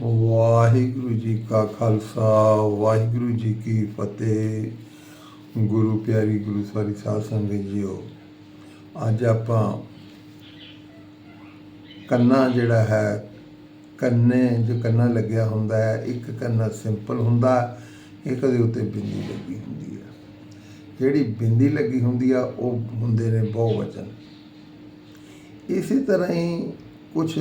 ਵਾਹਿਗੁਰੂ ਜੀ ਕਾ ਖਾਲਸਾ, ਵਾਹਿਗੁਰੂ ਜੀ ਕੀ ਫਤਿਹ। ਗੁਰੂ ਪਿਆਰੀ, ਗੁਰੂ ਸਾਰੀ ਸਾਧ ਸੰਗਤ ਜੀਓ, ਅੱਜ ਆਪਾਂ ਕੰਨਾ ਜਿਹੜਾ ਹੈ, ਕੰਨੇ ਜੋ ਕੰਨਾ ਲੱਗਿਆ ਹੁੰਦਾ ਹੈ, ਇੱਕ ਕੰਨਾ ਸਿੰਪਲ ਹੁੰਦਾ ਇੱਕ ਦੇ ਉੱਤੇ ਬਿੰਦੀ ਲੱਗੀ ਹੁੰਦੀ ਹੈ। ਜਿਹੜੀ ਬਿੰਦੀ ਲੱਗੀ ਹੁੰਦੀ ਆ, ਉਹ ਹੁੰਦੇ ਨੇ ਬਹੁਵਚਨ। ਇਸੇ ਤਰ੍ਹਾਂ ਹੀ ਕੁਝ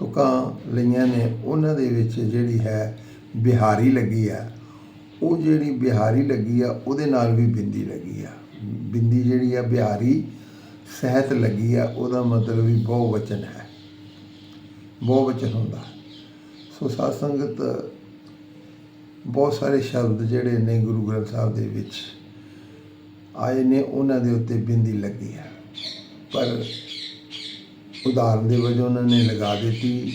ਤੁਕਾਂ ਲਈਆਂ ਨੇ, ਉਹਨਾਂ ਦੇ ਵਿੱਚ ਜਿਹੜੀ ਹੈ ਬਿਹਾਰੀ ਲੱਗੀ ਆ। ਉਹ ਜਿਹੜੀ ਬਿਹਾਰੀ ਲੱਗੀ ਆ, ਉਹਦੇ ਨਾਲ ਵੀ ਬਿੰਦੀ ਲੱਗੀ ਆ। ਬਿੰਦੀ ਜਿਹੜੀ ਆ, ਬਿਹਾਰੀ ਸਹਿਤ ਲੱਗੀ ਆ, ਉਹਦਾ ਮਤਲਬ ਵੀ ਬਹੁਵਚਨ ਹੈ। ਬਹੁਵਚਨ ਹੁੰਦਾ। ਸੋ ਸਾਧ ਸੰਗਤ, ਬਹੁਤ ਸਾਰੇ ਸ਼ਬਦ ਜਿਹੜੇ ਨੇ ਗੁਰੂ ਗ੍ਰੰਥ ਸਾਹਿਬ ਦੇ ਵਿੱਚ ਆਏ ਨੇ, ਉਹਨਾਂ ਦੇ ਉੱਤੇ ਬਿੰਦੀ ਲੱਗੀ ਹੈ ਪਰ ਉਦਾਹਰਨ ਦੇ ਵਜੋਂ ਉਹਨਾਂ ਨੇ ਲਗਾ ਦਿੱਤੀ,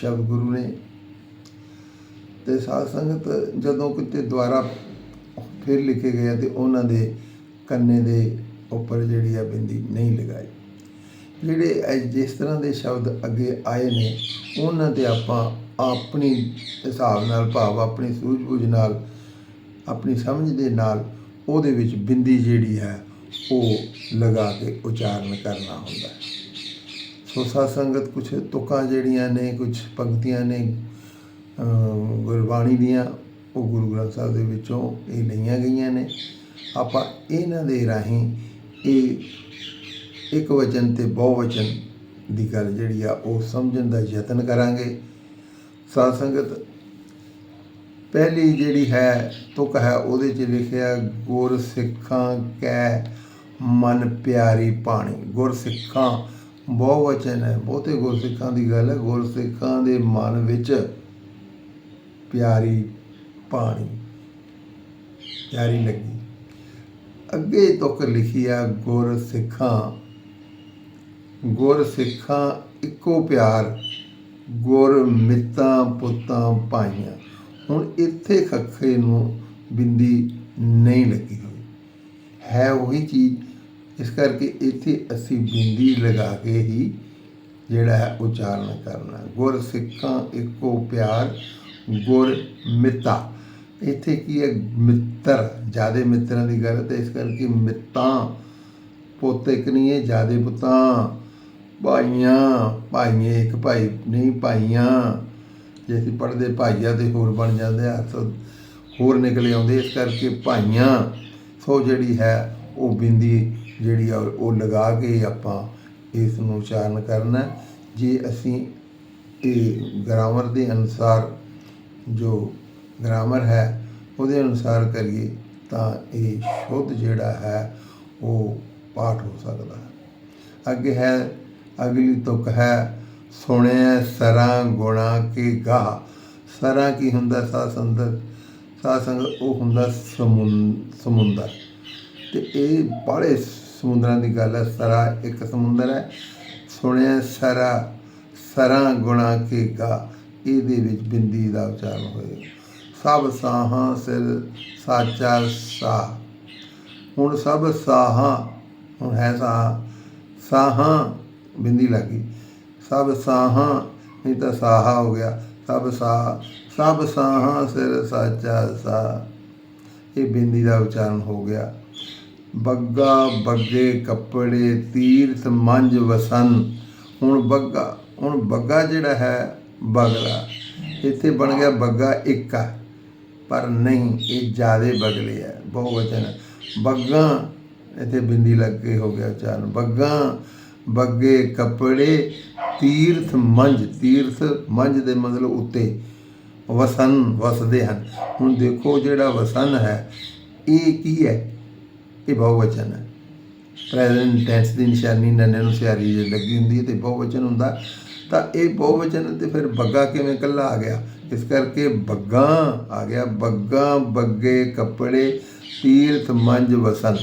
ਸ਼ਬਦ ਗੁਰੂ ਨੇ। ਤੇ ਸਾਧ ਸੰਗਤ ਜਦੋਂ ਕਿਤੇ ਦੁਆਰਾ ਫਿਰ ਲਿਖੇ ਗਏ ਤੇ ਉਹਨਾਂ ਦੇ ਕੰਨੇ ਦੇ ਉੱਪਰ ਜਿਹੜੀ ਆ ਬਿੰਦੀ ਨਹੀਂ ਲਗਾਈ। ਜਿਹੜੇ ਜਿਸ ਤਰ੍ਹਾਂ ਦੇ ਸ਼ਬਦ ਅੱਗੇ ਆਏ ਨੇ, ਉਹਨਾਂ ਤੇ ਆਪਾਂ ਆਪਣੀ ਹਿਸਾਬ ਨਾਲ, ਭਾਵ ਆਪਣੀ ਸੂਝ-ਬੂਝ ਨਾਲ, ਆਪਣੀ ਸਮਝ ਦੇ ਨਾਲ ਉਹਦੇ ਵਿੱਚ ਬਿੰਦੀ ਜਿਹੜੀ ਹੈ, ਉਹ ਲਗਾ ਕੇ ਉਚਾਰਨ ਕਰਨਾ ਹੁੰਦਾ ਹੈ। ਸੋ ਸਾਧ ਸੰਗਤ ਕੁਝ ਤੁਕਾਂ ਜਿਹੜੀਆਂ ਨੇ ਕੁਝ ਪੰਕਤੀਆਂ ਨੇ ਗੁਰਬਾਣੀ ਦੀਆਂ, ਉਹ ਗੁਰੂ ਗ੍ਰੰਥ ਸਾਹਿਬ ਦੇ ਵਿੱਚੋਂ ਇਹ ਲਈਆਂ ਗਈਆਂ ਨੇ। ਆਪਾਂ ਇਹਨਾਂ ਦੇ ਰਾਹੀਂ ਇਹ ਇੱਕ ਵਚਨ ਤੇ ਬਹੁ ਵਚਨ ਦੀ ਗੱਲ ਜਿਹੜੀ ਆ, ਉਹ ਸਮਝਣ ਦਾ ਯਤਨ ਕਰਾਂਗੇ। ਸਾਧ ਸੰਗਤ, ਪਹਿਲੀ ਜਿਹੜੀ ਹੈ ਤੁਕ ਹੈ, ਉਹਦੇ 'ਚ ਲਿਖਿਆ ਗੁਰ ਸਿੱਖਾਂ ਕੈ ਮਨ ਪਿਆਰੀ ਪਾਣੀ। ਗੁਰ ਸਿੱਖਾਂ ਬਹੁਵਚਨ ਹੈ, ਬਹੁਤੇ ਗੁਰਸਿੱਖਾਂ ਦੀ ਗੱਲ ਹੈ, ਗੁਰਸਿੱਖਾਂ ਦੇ ਮਨ ਵਿੱਚ ਪਿਆਰੀ ਪਾਣੀ, ਪਿਆਰੀ ਲੱਗੀ। ਅੱਗੇ ਤੁਕ ਲਿਖੀ ਆ ਗੁਰ ਸਿੱਖਾਂ ਗੁਰ ਸਿੱਖਾਂ ਇੱਕੋ ਪਿਆਰ, ਗੁਰ ਮਿੱਤਾਂ ਪੁੱਤਾਂ ਭਾਈਆਂ ਹੁਣ ਇੱਥੇ ਖੱਖੇ ਨੂੰ ਬਿੰਦੀ ਨਹੀਂ ਲੱਗੀ ਹੋਈ। ਹੈ ਉਹੀ ਚੀਜ਼ ਇਸ ਕਰਕੇ ਇੱਥੇ ਅਸੀਂ ਬਿੰਦੀ ਲਗਾ ਕੇ ਹੀ ਜਿਹੜਾ ਹੈ ਉਚਾਰਨ ਕਰਨਾ ਗੁਰ ਸਿੱਖਾਂ ਇੱਕੋ ਪਿਆਰ, ਗੁਰ ਮਿੱਤਾ। ਇੱਥੇ ਕੀ ਹੈ? ਮਿੱਤਰ, ਜਿਆਦੇ ਮਿੱਤਰਾਂ ਦੀ ਗੱਲ ਹੈ ਤੇ ਇਸ ਕਰਕੇ ਮਿੱਤਾਂ ਪੁੱਤ ਇੱਕ ਨਹੀਂ ਹੈ, ਜਿਆਦੇ ਪੁੱਤਾਂ। ਭਾਈਆਂ, ਭਾਈਏ ਇੱਕ ਭਾਈ, ਨਹੀਂ ਭਾਈਆਂ। ਜੇ ਅਸੀਂ ਪੜ੍ਹਦੇ ਭਾਈਆ ਤੇ ਹੋਰ ਬਣ ਜਾਂਦੇ ਆ ਹੋਰ ਨਿਕਲੇ ਆਉਂਦੇ ਇਸ ਕਰਕੇ ਭਾਈਆਂ, ਸੋ ਜਿਹੜੀ ਹੈ ਉਹ ਬਿੰਦੀ ਜਿਹੜੀ ਆ ਉਹ ਲਗਾ ਕੇ ਆਪਾਂ ਇਸ ਨੂੰ ਉਚਾਰਨ ਕਰਨਾ ਜੇ ਅਸੀਂ ਇਹ ਗ੍ਰਾਮਰ ਦੇ ਅਨੁਸਾਰ ਜੋ ਗ੍ਰਾਮਰ ਹੈ, ਉਹਦੇ ਅਨੁਸਾਰ ਕਰੀਏ ਤਾਂ ਇਹ ਸ਼ੁੱਧ ਜਿਹੜਾ ਹੈ, ਉਹ ਪਾਠ ਹੋ ਸਕਦਾ ਹੈ। ਅੱਗੇ ਹੈ, ਅਗਲੀ ਤੁਕ ਹੈ, ਸੁਣਿਆ ਸਰਾਂ ਗੁਣਾ ਕੀ ਗਾ ਸਰਾਂ ਕੀ ਹੁੰਦਾ? ਸਾਧ ਸੰਦਰ ਸਾਧ ਸੰਗਤ ਉਹ ਹੁੰਦਾ ਸਮੁੰ, ਸਮੁੰਦਰ। ਤੇ ਇਹ ਬਾਹਲੇ ਸਮੁੰਦਰਾਂ ਦੀ ਗੱਲ ਹੈ, ਸਰਾ ਇੱਕ ਸਮੁੰਦਰ ਹੈ। ਸੁਣਿਆ ਸਰਾ, ਸਰਾਂ ਗੁਣਾ ਕੀ ਗਾ, ਇਹਦੇ ਵਿੱਚ ਬਿੰਦੀ ਦਾ ਉਚਾਰਨ ਹੋਏ ਸਭ ਸਾਹਾਂ ਸਿਰ ਸਾਚਾ ਸਾ। ਹੁਣ ਸਭ ਸਾਹਾਂ, ਹੁਣ ਹੈ ਸਾਹ। ਸਾਹਾਂ, ਬਿੰਦੀ ਲੱਗੀ ਸਭ ਸਾਹਾਂ, ਨਹੀਂ ਤਾਂ ਸਾਹਾ ਹੋ ਗਿਆ। ਸਭ ਸਾਹ ਸਭ ਸਾਹਾਂ ਸਿਰ ਸਾਚਾ ਸਾ। ਇਹ ਬਿੰਦੀ ਦਾ ਉਚਾਰਨ ਹੋ ਗਿਆ। ਬੱਗਾ ਬੱਗੇ ਕੱਪੜੇ ਤੀਰਥ ਮੰਜ ਵਸਨ। ਹੁਣ ਬੱਗਾ ਹੁਣ ਬੱਗਾ ਜਿਹੜਾ ਹੈ ਬਗਲਾ। ਇੱਥੇ ਬਣ ਗਿਆ ਬੱਗਾ ਇੱਕ ਪਰ ਨਹੀਂ, ਇਹ ਜਿਆਦੇ ਬਗਲੇ ਹੈ ਬਹੁਵਚਨ ਹੈ। ਬੱਗਾ, ਇੱਥੇ ਬਿੰਦੀ ਲੱਗ ਕੇ ਹੋ ਗਿਆ ਚਾਰ ਬੱਗਾ, ਬੱਗੇ ਕੱਪੜੇ ਤੀਰਥ ਮੰਜ ਤੀਰਥ ਮੰਜ ਦੇ ਮਤਲਬ ਉੱਤੇ ਵਸਨ ਵਸਦੇ ਹਨ। ਹੁਣ ਦੇਖੋ ਜਿਹੜਾ ਵਸਨ ਹੈ, ਇਹ ਕੀ ਹੈ? ਇਹ ਬਹੁਵਚਨ ਹੈ। ਪ੍ਰੈਜ਼ੈਂਟ ਟੈਂਸ ਦੀ ਨਿਸ਼ਾਨੀ ਨੰਨੇ ਨੂੰ ਸਿਆਰੀ ਜੇ ਲੱਗੀ ਹੁੰਦੀ ਹੈ ਤੇ ਬਹੁਵਚਨ ਹੁੰਦਾ। ਤਾਂ ਇਹ ਬਹੁਵਚਨ ਤੇ ਫਿਰ ਬੱਗਾ ਕਿਵੇਂ ਕੱਲਾ ਆ ਗਿਆ? ਇਸ ਕਰਕੇ ਬੱਗਾ ਆ ਗਿਆ। ਬੱਗਾ, ਬੱਗੇ, ਕੱਪੜੇ, ਤੀਰਥ, ਮੰਜ, ਵਸਨ।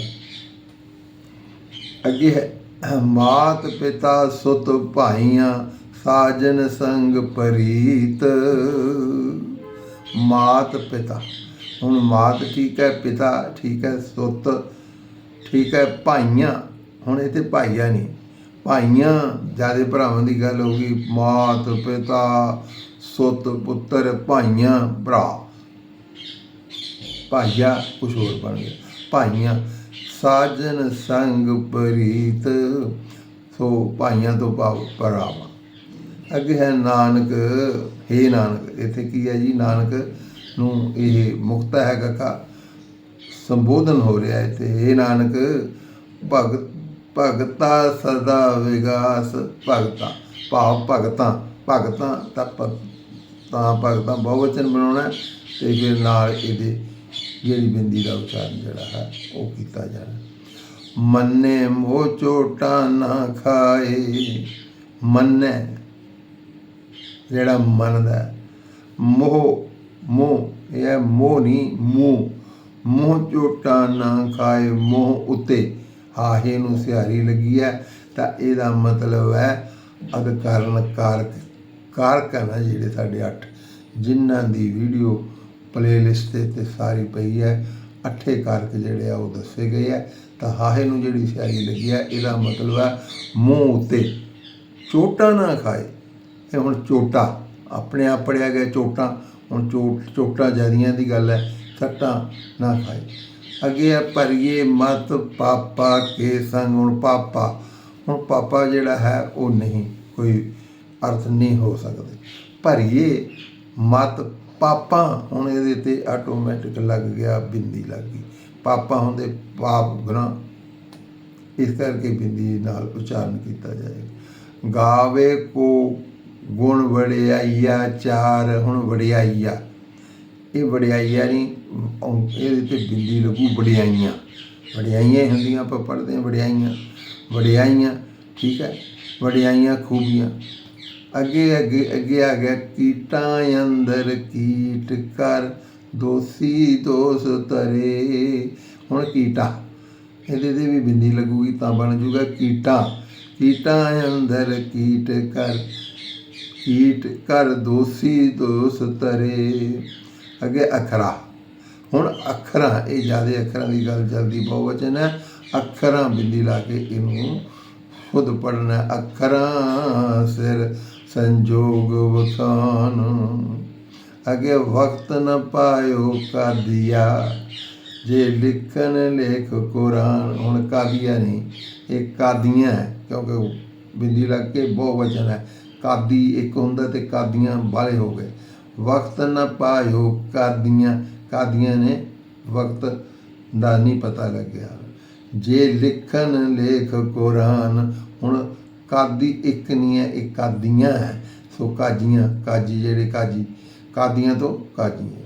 ਅੱਗੇ ਹੈ। ਮਾਤ ਪਿਤਾ ਸੁਤ ਭਾਈਆਂ, ਸਾਜਨ ਸੰਗ ਪ੍ਰੀਤ। ਮਾਤ ਪਿਤਾ। ਹੁਣ ਮਾਤ ਠੀਕ ਹੈ, ਪਿਤਾ ਠੀਕ ਹੈ, ਸੁੱਤ ਠੀਕ ਹੈ, ਭਾਈਆਂ। ਹੁਣ ਇੱਥੇ ਭਾਈਆ ਨਹੀਂ। ਭਾਈਆਂ, ਜਿਆਦੇ ਭਰਾਵਾਂ ਦੀ ਗੱਲ ਹੋ ਗਈ। ਮਾਤ, ਪਿਤਾ, ਸੁੱਤ, ਪੁੱਤਰ, ਭਾਈਆਂ, ਭਰਾ। ਭਾਈਆ ਕੁਛ ਹੋਰ ਬਣ ਗਿਆ ਭਾਈਆਂ, ਸਾਜਨ ਸੰਗ ਪ੍ਰੀਤ। ਸੋ ਭਾਈਆਂ ਤੋਂ ਭਾਵ ਭਰਾਵਾਂ। ਅੱਗੇ ਹੈ ਨਾਨਕ। ਹੇ ਨਾਨਕ, ਇੱਥੇ ਕੀ ਹੈ ਜੀ? ਨਾਨਕ ਨੂੰ ਇਹ ਮੁਕਤਾ ਹੈ ਕਾ ਸੰਬੋਧਨ ਹੋ ਰਿਹਾ ਹੈ ਤੇ हे ਨਾਨਕ, ਭਗਤ, ਭਗਤਾ ਸਦਾ ਵਿਗਾਸ ਭਗਤਾ, ਭਾਵ ਭਗਤਾਂ ਭਗਤਾਂ ਤਾਂ ਭ- ਤਾਂ ਭਗਤਾਂ ਬਹੁਵਚਨ ਬਣਾਉਣਾ ਹੈ ਤੇ ਫਿਰ ਨਾਲ ਇਹਦੇ ਜਿਹੜੀ ਬਿੰਦੀ ਦਾ ਉਚਾਰਨ ਜਿਹੜਾ ਹੈ, ਉਹ ਕੀਤਾ ਜਾਣਾ ਮੰਨੇ ਮੋਹ ਚੋਟਾ ਨਾ ਖਾਏ, ਮੰਨੇ, ਜਿਹੜਾ ਮੰਨਦਾ ਹੈ। ਮੋਹ ਮੋਹ, ਇਹ ਹੈ ਮੋਹ ਨਹੀਂ, ਮੂੰਹ ਮੋਹ ਚੋਟਾ ਨਾ ਖਾਏ, ਮੋਹ ਉਤੇ ਹਾਹੇ ਨੂੰ ਸਿਹਾਰੀ ਲੱਗੀ ਹੈ ਤਾਂ ਇਹਦਾ ਮਤਲਬ ਹੈ ਅਧਿਕਾਰਨ ਕਾਰਕ ਕਾਰਕ ਹੈ ਨਾ ਜਿਹੜੇ ਸਾਡੇ ਅੱਠ, ਜਿਨ੍ਹਾਂ ਦੀ ਵੀਡੀਓ ਪਲੇਲਿਸਟ ਤੇ ਸਾਰੀ ਪਈ ਹੈ ਅੱਠੇ ਕਾਰਕ ਜਿਹੜੇ ਆ ਉਹ ਦੱਸੇ ਗਏ ਹੈ ਤਾਂ ਹਾਹੇ ਨੂੰ ਜਿਹੜੀ ਸਿਹਾਰੀ ਲੱਗੀ ਹੈ ਇਹਦਾ ਮਤਲਬ ਹੈ ਮੂੰਹ ਉੱਤੇ ਚੋਟਾ ਨਾ ਖਾਏ। ਇਹ ਹੁਣ ਚੋਟਾ, ਆਪਣੇ ਆਪ ਪੜਿਆ ਗਿਆ ਚੋਟਾ। ਹੁਣ ਚੋਟ ਚੋਟਾ ਜਿਆਦੀਆਂ ਦੀ ਗੱਲ ਹੈ ਸੱਟਾਂ ਨਾ ਖਾਏ। ਅੱਗੇ ਆ ਭਰੀਏ ਮਤ ਪਾਪਾ ਕੇ ਸੰਗ। ਹੁਣ ਪਾਪਾ ਹੁਣ ਪਾਪਾ ਜਿਹੜਾ ਹੈ ਉਹ ਨਹੀਂ, ਕੋਈ ਅਰਥ ਨਹੀਂ ਹੋ ਸਕਦੇ। ਭਰੀਏ ਮਤ ਪਾਪਾ, ਹੁਣ ਇਹਦੇ ਤੇ ਆਟੋਮੈਟਿਕ ਲੱਗ ਗਿਆ, ਬਿੰਦੀ ਲੱਗ ਗਈ। ਪਾਪਾ ਹੁੰਦੇ ਪਾਪ ਗੁਨਾਹ। ਇਸ ਕਰਕੇ ਬਿੰਦੀ ਨਾਲ ਉਚਾਰਨ ਕੀਤਾ ਜਾਏਗਾ ਗਾਵੇ ਕੋ ਗੁਣ ਵੜਿਆਈਆ ਚਾਰ, ਹੁਣ ਵੜਿਆਈਆ ਇਹ ਵੜਿਆਈਆ ਨਹੀਂ ਅਮ ਇਹਦੇ ਤੇ ਬਿੰਦੀ ਲੱਗੂ ਵਡਿਆਈਆਂ। ਵਡਿਆਈਆਂ ਹੀ ਹੁੰਦੀਆਂ, ਆਪਾਂ ਪੜ੍ਹਦੇ ਹਾਂ ਵਡਿਆਈਆਂ। ਵਡਿਆਈਆਂ, ਠੀਕ ਹੈ? ਵਡਿਆਈਆਂ ਖੂਬੀਆਂ। ਅੱਗੇ ਅੱਗੇ ਅੱਗੇ ਆ ਗਿਆ ਕੀਟਾਂ ਅੰਦਰ ਕੀਟ ਕਰ ਦੋਸੀ ਦੋਸ ਤਰੇ ਹੁਣ ਕੀਟਾ। ਇਹਦੇ ਤੇ ਵੀ ਬਿੰਦੀ ਲੱਗੂਗੀ ਤਾਂ ਬਣ ਜੂਗਾ ਕੀਟਾ। ਕੀਟਾਂ ਅੰਦਰ ਕੀਟ ਕਰ ਕੀਟ ਕਰ ਦੋਸੀ ਦੋਸ ਤਰੇ ਅੱਗੇ ਅਖਰਾ। ਹੁਣ ਅੱਖਰਾਂ, ਇਹ ਜ਼ਿਆਦਾ ਅੱਖਰਾਂ ਦੀ ਗੱਲ ਜਲਦੀ ਬਹੁਵਚਨ ਹੈ। ਅੱਖਰਾਂ ਬਿੰਦੀ ਲਾ ਕੇ ਇਹਨੂੰ ਖੁਦ ਪੜਨਾ ਅੱਖਰਾਂ ਸਿਰ ਸੰਜੋਗ ਵਖਾਨ ਅਗੇ ਵਕਤ ਨ ਪਾਇਓ ਕਾਦੀਆ, ਜੇ ਲਿਖਣ ਲੇਖ ਕੁਰਾਨ। ਹੁਣ ਕਾਦੀਆ ਨਹੀਂ, ਇਹ ਕਾਦੀਆਂ ਹੈ, ਕਿਉਂਕਿ ਬਿੰਦੀ ਲੱਗ ਕੇ ਬਹੁ ਵਚਨ ਹੈ। ਕਾਦੀ ਇੱਕ ਹੁੰਦਾ ਤੇ ਕਾਦੀਆਂ ਵਾਲੇ ਹੋ ਗਏ। ਵਕਤ ਨ ਪਾਇਓ ਕਾਦੀਆਂ ਕਾਦੀਆਂ ਨੇ, ਵਕਤ ਦਾ ਨਹੀਂ ਪਤਾ ਲੱਗਿਆ। ਜੇ ਲਿਖਣ ਲੇਖ ਕੁਰਾਨ, ਹੁਣ ਕਾਦੀ ਇੱਕ ਨਹੀਂ ਹੈ, ਇਹ ਕਾਦੀਆਂ ਹੈ। ਸੋ ਕਾਜੀਆਂ, ਕਾਜੀ ਜਿਹੜੇ ਕਾਜੀ, ਕਾਦੀਆਂ ਤੋਂ ਕਾਜੀਆਂ।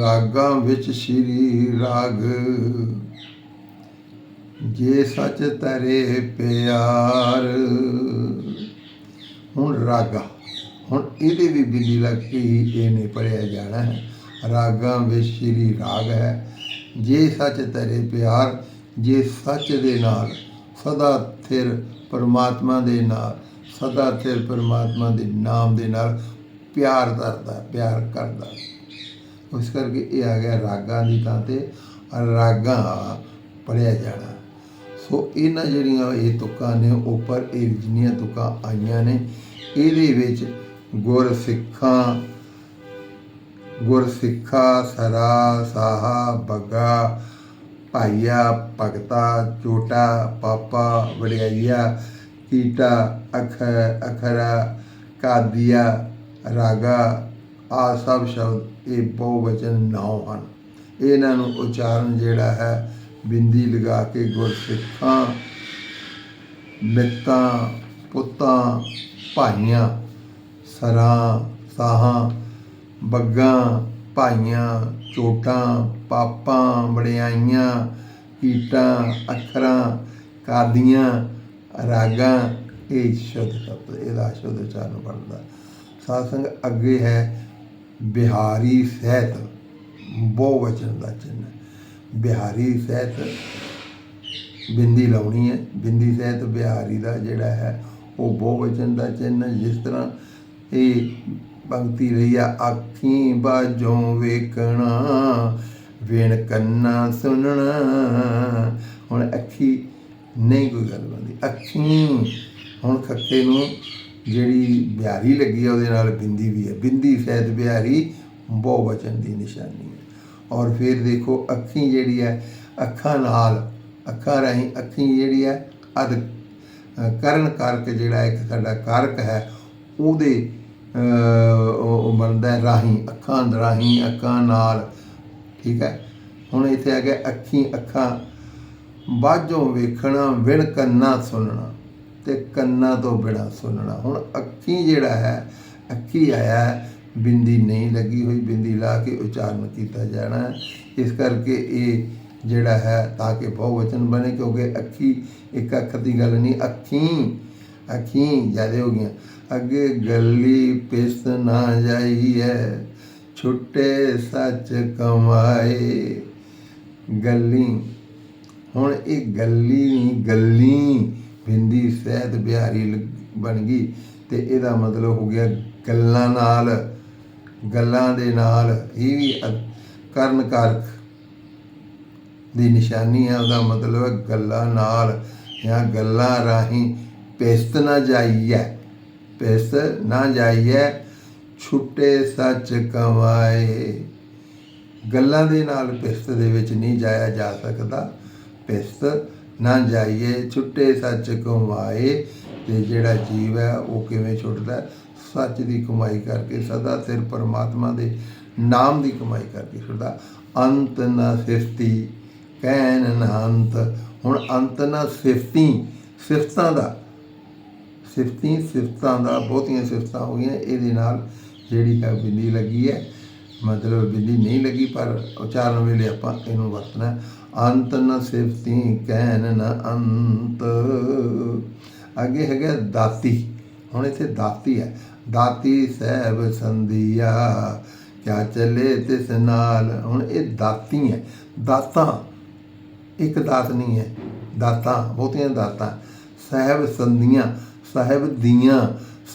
ਰਾਗਾਂ ਵਿੱਚ ਸ਼੍ਰੀ ਰਾਗ। ਜੇ ਸੱਚ ਤਰੇ ਪਿਆਰ। ਹੁਣ ਰਾਗਾ, ਹੁਣ ਇਹਦੇ ਵੀ ਬਿੱਲੀ ਲੱਗ ਕੇ ਇਹ ਨਹੀਂ ਪੜਿਆ ਜਾਣਾ ਹੈ। ਰਾਗਾਂ ਵਿੱਚ ਸ਼੍ਰੀ ਰਾਗ ਹੈ। ਜੇ ਸੱਚ ਤਰੇ ਪਿਆਰ, ਜੇ ਸੱਚ ਦੇ ਨਾਲ, ਸਦਾ ਥਿਰ ਪਰਮਾਤਮਾ ਦੇ ਨਾਲ, ਸਦਾ ਥਿਰ ਪਰਮਾਤਮਾ ਦੇ ਨਾਮ ਦੇ ਨਾਲ ਪਿਆਰ ਕਰਦਾ ਪਿਆਰ ਕਰਦਾ। ਉਸ ਕਰਕੇ ਇਹ ਆ ਗਿਆ ਰਾਗਾਂ ਦੀ ਥਾਂ ਤੇ ਰਾਗਾਂ ਪੜਿਆ ਜਾਣਾ। ਸੋ ਇਹਨਾਂ ਜਿਹੜੀਆਂ ਇਹ ਤੁਕਾਂ ਨੇ ਉੱਪਰ ਇਹ ਜਿੰਨੀਆਂ ਤੁਕਾਂ ਆਈਆਂ ਨੇ, ਇਹਦੇ ਵਿੱਚ ਗੁਰ ਸਿੱਖਾਂ ਗੁਰ ਸਿੱਖਾ ਸਰਾ, ਸਾਹਾ, ਬੱਗਾ, ਭਾਈਆ, ਭਗਤਾ, ਚੋਟਾ, ਪਾਪਾ, ਵਡਿਆਈਆ, ਕੀਟਾ, ਅਖ, ਅਖਰਾ, ਕਾਦੀਆ, ਰਾਗਾ, ਆ ਸਭ ਸ਼ਬਦ ਇਹ ਬਹੁਵਚਨ ਨਾਉ ਹਨ। ਇਹਨਾਂ ਨੂੰ ਉਚਾਰਨ ਜਿਹੜਾ ਹੈ ਬਿੰਦੀ ਲਗਾ ਕੇ ਗੁਰਸਿੱਖਾਂ, ਮਿੱਤਾਂ, ਪੁੱਤਾਂ, ਭਾਈਆਂ, ਸਰਾਂ, ਸਾਹਾਂ, ਬੱਗਾਂ, ਭਾਈਆਂ, ਚੋਟਾਂ, ਪਾਪਾਂ ਵੜਿਆਈਆਂ ਕੀਟਾਂ ਅੱਖਰਾਂ, ਕਾਦੀਆਂ, ਰਾਗਾਂ, ਇਹ ਸ਼ੁੱਧ ਸ਼ਬਦ ਇਹਦਾ ਸ਼ੁੱਧ ਉਚਾਰਨ ਬਣਦਾ। ਸਾਧ ਅੱਗੇ ਹੈ ਬਿਹਾਰੀ ਸਹਿਤ ਬਹੁਵਚਨ ਦਾ ਚਿੰਨ੍ਹ। ਬਿਹਾਰੀ ਸਹਿਤ ਬਿੰਦੀ ਲਾਉਣੀ ਹੈ। ਬਿੰਦੀ ਸਹਿਤ ਬਿਹਾਰੀ ਦਾ ਜਿਹੜਾ ਹੈ, ਉਹ ਬਹੁਵਚਨ ਦਾ ਚਿੰਨ੍ਹ ਹੈ। ਜਿਸ ਤਰ੍ਹਾਂ ਇਹ ਪੰਕਤੀ ਰਹੀ ਆ ਅੱਖੀ ਬਾਝੋਂ ਵੇਖਣਾ, ਵੇਣ ਕੰਨਾ ਸੁਣਨਾ। ਹੁਣ ਅੱਖੀ ਨਹੀਂ ਕੋਈ ਗੱਲ ਬੰਦੀ ਅੱਖੀਂ ਹੁਣ ਖੱਕੇ ਨੂੰ ਜਿਹੜੀ ਬਿਹਾਰੀ ਲੱਗੀ ਆ, ਉਹਦੇ ਨਾਲ ਬਿੰਦੀ ਵੀ ਹੈ। ਬਿੰਦੀ ਸਹਿਤ ਬਿਹਾਰੀ ਬਹੁਵਚਨ ਦੀ ਨਿਸ਼ਾਨੀ ਹੈ। ਔਰ ਫਿਰ ਦੇਖੋ ਅੱਖੀ ਜਿਹੜੀ ਹੈ, ਅੱਖਾਂ ਨਾਲ, ਅੱਖਾਂ ਰਾਹੀਂ ਅੱਖੀ ਜਿਹੜੀ ਹੈ ਅਦ ਕਰਨ ਕਾਰਕ ਜਿਹੜਾ ਇੱਕ ਸਾਡਾ ਕਾਰਕ ਹੈ, ਉਹਦੇ ਉਹ ਬਣਦਾ ਰਾਹੀਂ, ਅੱਖਾਂ ਰਾਹੀਂ, ਅੱਖਾਂ ਨਾਲ, ਠੀਕ ਹੈ? ਹੁਣ ਇੱਥੇ ਆ ਗਿਆ ਅੱਖੀ, ਅੱਖਾਂ। ਬਾਝੋਂ ਵੇਖਣਾ, ਵਿਣ ਕੰਨਾ ਸੁਣਨਾ, ਤੇ ਕੰਨਾਂ ਤੋਂ ਬਿਨਾ ਸੁਣਨਾ। ਹੁਣ ਅੱਖੀ ਜਿਹੜਾ ਹੈ, ਅੱਖੀ ਆਇਆ ਬਿੰਦੀ ਨਹੀਂ ਲੱਗੀ ਹੋਈ, ਬਿੰਦੀ ਲਾ ਕੇ ਉਚਾਰਨ ਕੀਤਾ ਜਾਣਾ ਹੈ। ਇਸ ਕਰਕੇ ਇਹ ਜਿਹੜਾ ਹੈ, ਤਾਂ ਕਿ ਬਹੁਵਚਨ ਬਣੇ, ਕਿਉਂਕਿ ਅੱਖੀ, ਇੱਕ ਅੱਖ ਦੀ ਗੱਲ ਨਹੀਂ, ਅੱਖੀ ਅੱਖੀ ਜ਼ਿਆਦਾ ਹੋ ਗਈਆਂ। ਅੱਗੇ ਗੱਲੀ ਪਿਸ ਨਾ ਜਾਈ ਹੈ ਛੁੱਟੇ ਸੱਚ ਕਮਾਏ। ਗੱਲੀ, ਹੁਣ ਇਹ ਗੱਲੀ ਗੱਲੀ, ਬਿੰਦੀ, ਸਹਿਤ ਬਿਹਾਰੀ ਲ- ਬਣ ਗਈ। ਤੇ ਇਹਦਾ ਮਤਲਬ ਹੋ ਗਿਆ ਗੱਲਾਂ ਨਾਲ। ਗੱਲਾਂ ਦੇ ਨਾਲ ਇਹ ਵੀ ਕਰਨ ਕਾਰਕ ਦੀ ਨਿਸ਼ਾਨੀ ਹੈ, ਉਹਦਾ ਮਤਲਬ ਹੈ ਗੱਲਾਂ ਨਾਲ ਜਾਂ ਗੱਲਾਂ ਰਾਹੀਂ ਪਿਸਤ ਨਾ ਜਾਈਏ ਪਿਸਤ ਨਾ ਜਾਈਏ ਛੁੱਟੇ ਸੱਚ ਕਮਾਏ। ਗੱਲਾਂ ਦੇ ਨਾਲ ਪਿਸਤ ਦੇ ਵਿੱਚ ਨਹੀਂ ਜਾਇਆ ਜਾ ਸਕਦਾ। ਪਿਸਤ ਨਾ ਜਾਈਏ, ਛੁੱਟੇ ਸੱਚ ਕਮਾਏ ਤੇ ਜਿਹੜਾ ਜੀਵ ਹੈ ਉਹ ਕਿਵੇਂ ਛੁੱਟਦਾ? ਸੱਚ ਦੀ ਕਮਾਈ ਕਰਕੇ, ਸਦਾ ਸਿਰ ਪਰਮਾਤਮਾ ਦੇ ਨਾਮ ਦੀ ਕਮਾਈ ਕਰਕੇ ਛੁੱਟਦਾ ਅੰਤ ਨਾ ਸਿਫਤੀ ਕਹਿਨ ਨਾ ਅੰਤ ਹੁਣ ਅੰਤ ਨਾ ਸਿਫਤੀ, ਸਿਫਤਾਂ ਦਾ, ਸਿਫਤੀ, ਸਿਫਤਾਂ ਦਾ, ਬਹੁਤੀਆਂ ਸਿਫਤਾਂ ਹੋ ਗਈਆਂ, ਇਹਦੇ ਨਾਲ ਜਿਹੜੀ ਹੈ ਬਿੰਦੀ ਲੱਗੀ ਹੈ, ਮਤਲਬ ਬਿੰਦੀ ਨਹੀਂ ਲੱਗੀ, ਪਰ ਉਚਾਰਨ ਵੇਲੇ ਆਪਾਂ ਇਹਨੂੰ ਵਰਤਣਾ ਅੰਤ ਨ ਸਿਫਤੀ ਕਹਿਨ ਨ ਅੰਤ। ਅੱਗੇ ਹੈਗਾ ਦਾਤੀ। ਹੁਣ ਇੱਥੇ ਦਾਤੀ ਹੈ। ਦਾਤੀ ਸਹਿਬ ਸੰਧੀਆ। ਕਿਆ ਚੱਲੇ ਤਿਸ ਨਾਲ? ਹੁਣ ਇਹ ਦਾਤੀ ਹੈ। ਦਾਤਾਂ, ਇੱਕ ਦਾਤ ਨਹੀਂ ਹੈ। ਦਾਤਾਂ, ਬਹੁਤੀਆਂ ਦਾਤਾਂ। ਸਾਹਿਬ ਸੰਧੀਆਂ, ਸਾਹਿਬ ਦੀਆਂ।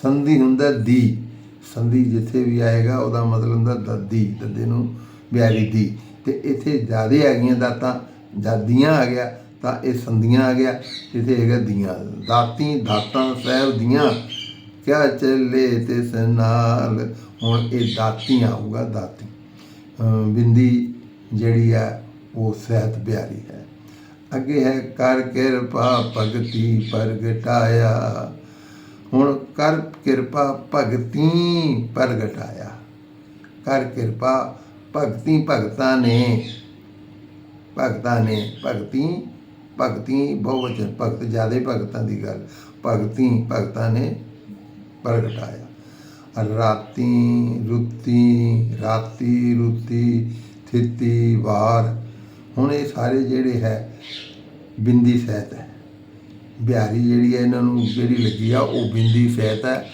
ਸੰਧੀ ਹੁੰਦਾ ਦੀ। ਸੰਧੀ ਜਿੱਥੇ ਵੀ ਆਏਗਾ, ਉਹਦਾ ਮਤਲਬ ਹੁੰਦਾ ਦੱਦੀ, ਦੱਦੇ ਨੂੰ ਬਿਆਰੀ ਦੀ। ਤੇ ਇੱਥੇ ਜਿਆਦੇ ਆ ਗਈਆਂ ਦਾਤਾਂ। ਜਾਦੀਆਂ ਆ ਗਿਆ, ਤਾਂ ਇਹ ਸੰਧੀਆਂ ਆ ਗਿਆ। ਇੱਥੇ ਹੈਗਾ ਦੀਆਂ। ਦਾਤੀ, ਦਾਤਾਂ, ਸਾਹਿਬ ਦੀਆਂ। ਕਿਆ ਚੱਲੇ ਤਿਸ ਨਾਲ ਹੁਣ ਇਹ ਦਾਤੀ ਆਊਗਾ, ਦਾਤੀ। ਬਿੰਦੀ ਜਿਹੜੀ ਹੈ, ਉਹ ਸਹਿਤ ਬਿਆਰੀ ਹੈ। ਅੱਗੇ ਹੈ, ਕਰ ਕਿਰਪਾ ਭਗਤੀ ਪ੍ਰਗਟਾਇਆ। ਹੁਣ ਕਰ ਕਿਰਪਾ ਭਗਤੀ ਪ੍ਰਗਟਾਇਆ। ਕਰ ਕਿਰਪਾ ਭਗਤੀ ਭਗਤਾਂ ਨੇ ਭਗਤਾਂ ਨੇ ਭਗਤੀ ਭਗਤੀ ਬਹੁਵਚਨ, ਭਗਤ, ਜਿਆਦੇ ਭਗਤਾਂ ਦੀ ਗੱਲ। ਭਗਤੀ ਭਗਤਾਂ ਨੇ ਪ੍ਰਗਟਾਇਆ। ਰਾਤੀ ਰੁੱਤੀ ਰਾਤੀ ਰੁੱਤੀ, ਥਿੱਤੀ ਵਾਰ। ਹੁਣ ਇਹ ਸਾਰੇ ਜਿਹੜੇ ਹੈ, ਬਿੰਦੀ ਸਹਿਤ ਹੈ। ਬਿਹਾਰੀ ਜਿਹੜੀ ਹੈ, ਇਹਨਾਂ ਨੂੰ ਜਿਹੜੀ ਲੱਗੀ ਆ, ਉਹ ਬਿੰਦੀ ਸਹਿਤ ਹੈ।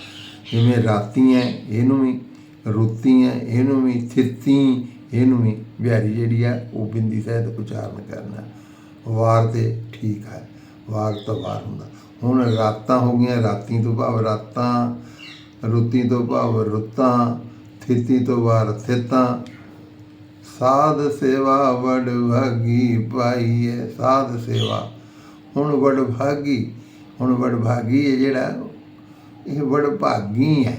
ਜਿਵੇਂ ਰਾਤੀ ਹੈ, ਇਹਨੂੰ ਵੀ, ਰੁੱਤੀ ਹੈ, ਇਹਨੂੰ ਵੀ, ਥਿੱਤੀ, ਇਹਨੂੰ ਵੀ, ਬਿਹਾਰੀ ਜਿਹੜੀ ਆ ਉਹ ਬਿੰਦੀ ਸਹਿਤ ਉਚਾਰਨ ਕਰਨਾ। ਵਾਰ ਤੇ ਠੀਕ ਹੈ, ਵਾਰ ਤੋਂ ਵਾਰ ਹੁੰਦਾ। ਹੁਣ ਰਾਤਾਂ ਹੋ ਗਈਆਂ, ਰਾਤੀ ਤੋਂ ਭਾਵ ਰਾਤਾਂ, ਰੁੱਤੀ ਤੋਂ ਭਾਵ ਰੁੱਤਾਂ, ਥਿੱਤੀ ਤੋਂ ਵਾਰ ਥਿੱਤਾਂ। ਸਾਧ ਸੇਵਾ ਵਡ ਭਾਗੀ ਪਾਈਏ ਸਾਧ ਸੇਵਾ। ਹੁਣ ਵਡ ਭਾਗੀ ਹੁਣ ਵਡ ਭਾਗੀ ਇਹ ਜਿਹੜਾ, ਇਹ ਵਡ ਭਾਗੀ ਹੈ।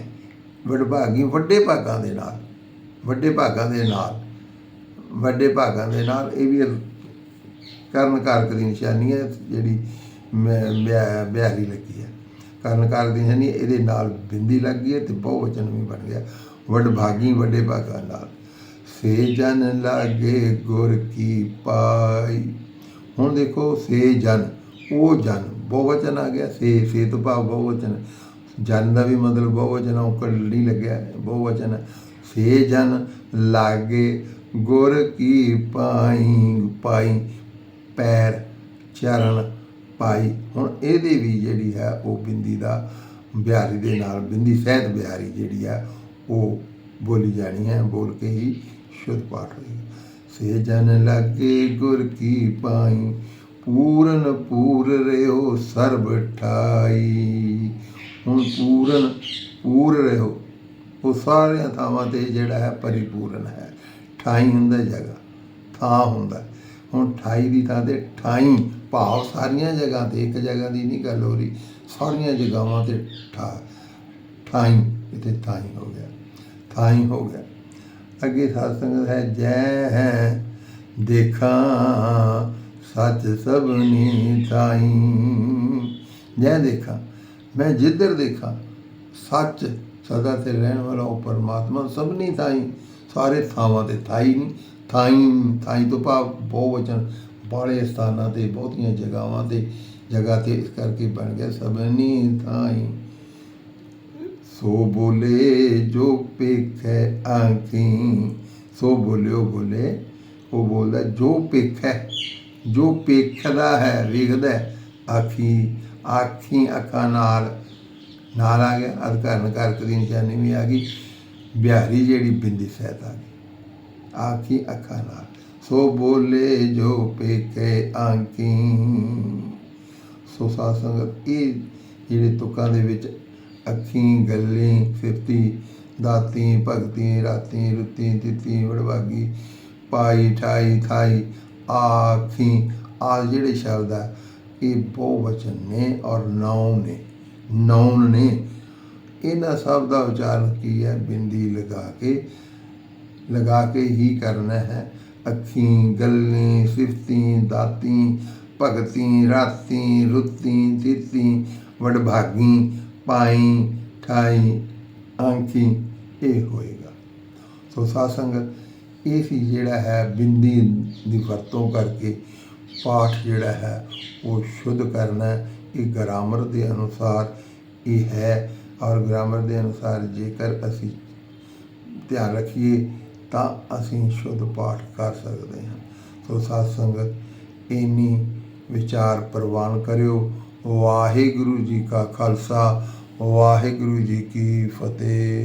ਵਡ ਭਾਗੀ ਵੱਡੇ ਭਾਗਾਂ ਦੇ ਨਾਲ, ਵੱਡੇ ਭਾਗਾਂ ਦੇ ਨਾਲ, ਵੱਡੇ ਭਾਗਾਂ ਦੇ ਨਾਲ ਇਹ ਵੀ ਕਰਨ ਕਾਰਕ ਦੀ ਨਿਸ਼ਾਨੀ ਹੈ ਜਿਹੜੀ ਬਿਹਾਰੀ ਲੱਗੀ ਹੈ। ਕਰਨ ਕਰਦੀ ਹੈ ਨਹੀਂ ਇਹਦੇ ਨਾਲ ਬਿੰਦੀ ਲੱਗ ਗਈ ਹੈ ਤੇ ਬਹੁਵਚਨ ਵੀ ਬਣ ਗਿਆ। ਵੱਡ ਭਾਗੀ ਵੱਡੇ ਭਾਗਾਂ ਨਾਲ। ਸੇ ਜਨ ਲਾਗੇ ਗੁਰ ਕੀ ਪਾਈ। ਹੁਣ ਦੇਖੋ ਸੇ ਜਨ ਉਹ ਜਨ ਬਹੁਵਚਨ ਆ ਗਿਆ। ਸੇ ਸੇ ਤੋਂ ਭਾਵ ਬਹੁਵਚਨ ਜਨ ਦਾ ਵੀ ਮਤਲਬ ਬਹੁਵਚਨ ਆ, ਉਹ ਨਹੀਂ ਲੱਗਿਆ ਬਹੁਵਚਨ ਸੇ ਜਨ ਲਾਗੇ ਗੁਰ ਕੀ ਪਾਈ ਪਾਈ ਪੈਰ ਚਰਨ ਪਾਈ। ਹੁਣ ਇਹਦੇ ਵੀ ਜਿਹੜੀ ਹੈ ਉਹ ਬਿੰਦੀ ਦਾ ਬਿਹਾਰੀ ਦੇ ਨਾਲ ਬਿੰਦੀ ਸਹਿਤ ਬਿਹਾਰੀ ਜਿਹੜੀ ਹੈ ਉਹ ਬੋਲੀ ਜਾਣੀ ਹੈ, ਬੋਲ ਕੇ ਹੀ ਸ਼ੁੱਧ ਪਾਠ ਹੋਏਗਾ ਸੇ ਜਨ ਲਾਗੇ ਗੁਰ ਕੀ ਪਾਈ, ਪੂਰਨ ਪੂਰ ਰਿਓ ਸਰਬ ਠਾਈ। ਹੁਣ ਪੂਰਨ ਪੂਰ ਰਿਓ ਉਹ ਸਾਰੀਆਂ ਥਾਵਾਂ ਤੇ ਜਿਹੜਾ ਹੈ ਪਰਿਪੂਰਨ ਹੈ। ਠਾਈ ਹੁੰਦਾ ਜਗ੍ਹਾ, ਥਾਂ ਹੁੰਦਾ। ਹੁਣ 28 ਦੀ ਥਾਂ ਤੇ 28 ਭਾਵ ਸਾਰੀਆਂ ਜਗ੍ਹਾ ਤੇ, ਇੱਕ ਜਗ੍ਹਾ ਦੀ ਨਹੀਂ ਗੱਲ ਹੋ ਰਹੀ, ਸਾਰੀਆਂ ਜਗ੍ਹਾਵਾਂ ਤੇ ਠਾ 28 ਇਥੇ ਥਾਈ ਹੋ ਗਿਆ ਥਾਈ ਹੋ ਗਿਆ। ਅੱਗੇ ਸਾਧ ਸੰਗਤ ਹੈ, ਜੈ ਹੈ, ਦੇਖਾਂ, ਸੱਚ ਸਭਨੀ ਥਾਈ। ਜੈ ਦੇਖਾਂ, ਮੈਂ ਜਿੱਧਰ ਦੇਖਾਂ, ਸੱਚ ਸਦਾ ਤੇ ਰਹਿਣ ਵਾਲਾ ਉਹ ਪਰਮਾਤਮਾ ਸਭਨੀ ਥਾਈ, ਸਾਰੇ ਥਾਵਾਂ ਤੇ ਥਾਈ ਨਹੀਂ ਥਾਈ ਥਾਈ ਤੋਂ ਭਾਵ ਬਹੁ ਵਚਨ ਬਾਲੇ ਸਥਾਨਾਂ ਤੇ, ਬਹੁਤੀਆਂ ਜਗ੍ਹਾਵਾਂ ਤੇ, ਜਗ੍ਹਾ ਤੇ ਇਸ ਕਰਕੇ ਬਣ ਗਿਆ ਸਭਨੀ ਥਾਈ। ਸੋ ਬੋਲੇ, ਜੋ ਪੇਖੈ ਆਖੀ, ਸੋ ਬੋਲਿਓ ਬੋਲੇ, ਉਹ ਬੋਲਦਾ, ਜੋ ਪੇਖੈ ਜੋ ਪੇਖਦਾ ਹੈ ਵੇਖਦਾ ਆਖੀ ਆਖੀ ਅੱਖਾਂ ਨਾਲ ਨਾਲ ਆ ਗਿਆ, ਅਧਿਕਾਰਨ ਨਕਾਰ ਦੀ ਨਿਸ਼ਾਨੀ ਵੀ ਆ ਗਈ, ਬਿਹਾਰੀ ਜਿਹੜੀ ਬਿੰਦੀ ਸਹਿਤ ਆ ਗਈ। ਆਖੀ ਅੱਖਾਂ ਨਾਲ ਸੋ ਬੋਲੇ ਜੋ ਪੇਖੇ ਆਖੀ ਸੋ ਸਾਧ ਸੰਗਤ, ਇਹ ਜਿਹੜੇ ਤੁਕਾਂ ਦੇ ਵਿੱਚ ਅੱਖੀਂ, ਗੱਲੀ, ਫਿਰਤੀ, ਦਾਤੀ, ਭਗਤੀ, ਰਾਤੀ, ਰੁੱਤੀ, ਤਿੱਤੀ ਵੜਵਾਗੀ ਪਾਈ, ਠਾਈ, ਥਾਈ, ਆਖੀ। ਆ ਜਿਹੜੇ ਸ਼ਬਦ ਆ, ਇਹ ਬਹੁਵਚਨ ਨੇ ਔਰ ਨਾਉਨ ਨੇ। ਨਾਉਨ ਨੇ। ਇਹਨਾਂ ਸਭ ਦਾ ਉਚਾਰਨ ਕੀ ਹੈ? ਬਿੰਦੀ ਲਗਾ ਕੇ ਲਗਾ ਕੇ ਹੀ ਕਰਨਾ ਹੈ। ਅੱਖੀਂ, ਗੱਲੀ, ਸਿਫਤੀ, ਦਾਤੀ, ਭਗਤੀ, ਰਾਤੀ, ਰੁੱਤੀ, ਤਿੱਤੀ, ਵਡਭਾਗੀ, ਪਾਈ, ਠਾਈ, ਆਂਖੀ, ਇਹ ਹੋਏਗਾ। ਸੋ ਸਾਧ ਸੰਗਤ ਇਹ ਸੀ ਜਿਹੜਾ ਹੈ ਬਿੰਦੀ ਦੀ ਵਰਤੋਂ ਕਰਕੇ ਪਾਠ ਜਿਹੜਾ ਹੈ ਉਹ ਸ਼ੁੱਧ ਕਰਨਾ ਇਹ ਗ੍ਰਾਮਰ ਦੇ ਅਨੁਸਾਰ ਇਹ ਹੈ ਔਰ ਗ੍ਰਾਮਰ ਦੇ ਅਨੁਸਾਰ ਜੇਕਰ ਅਸੀਂ ਧਿਆਨ ਰੱਖੀਏ ਤਾਂ ਅਸੀਂ ਸ਼ੁੱਧ ਪਾਠ ਕਰ ਸਕਦੇ ਹਾਂ। ਸੋ ਸਾਧ ਸੰਗਤ, ਇੰਨੀ ਵਿਚਾਰ ਪ੍ਰਵਾਨ ਕਰਿਓ। ਵਾਹਿਗੁਰੂ ਜੀ ਕਾ ਖਾਲਸਾ, ਵਾਹਿਗੁਰੂ ਜੀ ਕੀ ਫਤਿਹ।